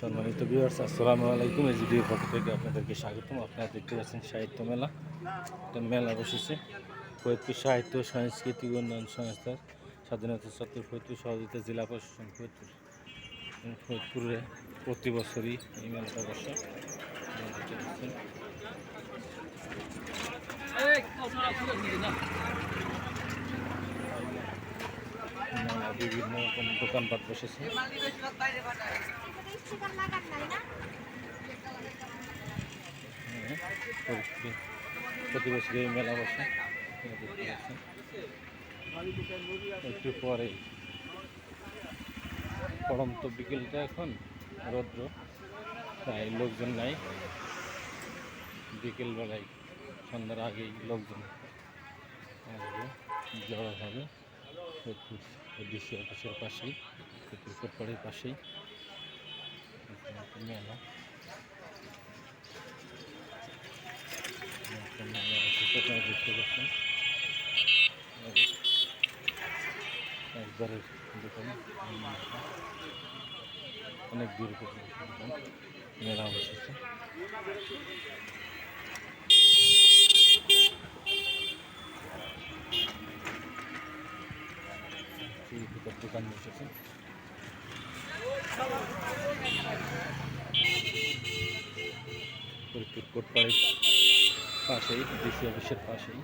সম্মানিত ভিউয়ার্স আসসালামু আলাইকুম। এজিডির ফটো থেকে আপনাদেরকে স্বাগতম। আপনারা দেখতে পাচ্ছেন সাহিত্য মেলা। একটা মেলা বসেছে ফরিদপুর সাহিত্য, সাংস্কৃতিক উন্নয়ন সংস্থার স্বাধীনতা সত্তর ফরিদপুর সহযোগিতা জেলা প্রশাসন ফরিদপুর ফরিদপুরে প্রতি বছরই এই মেলাটা বসে। বিভিন্ন রকম দোকানপাট বসেছে। প্রতি বছর মেলা বসে। একটু পরে পড়ন্ত বিকেলটা এখন, রৌদ্র। প্রায় লোকজন নাই। বিকেলবেলায়, সন্ধ্যার আগেই লোকজন জড়ো হবে। ডিসি অফিসের পাশেই ফরিদপুর কোটপাড়ির পাশেই। এখানে একটা মেলা একটা মেলা বসেছে, আপনারা দেখতে পাচ্ছেন একবারের দোকান এই মেলাটা। অনেক দূর পর্যন্ত দোকান মেলা বসেছে এই দুটোর দোকান বসেছে ফরিদপুর কোটপাড়ির পাশেই ডিসি অফিসের পাশেই।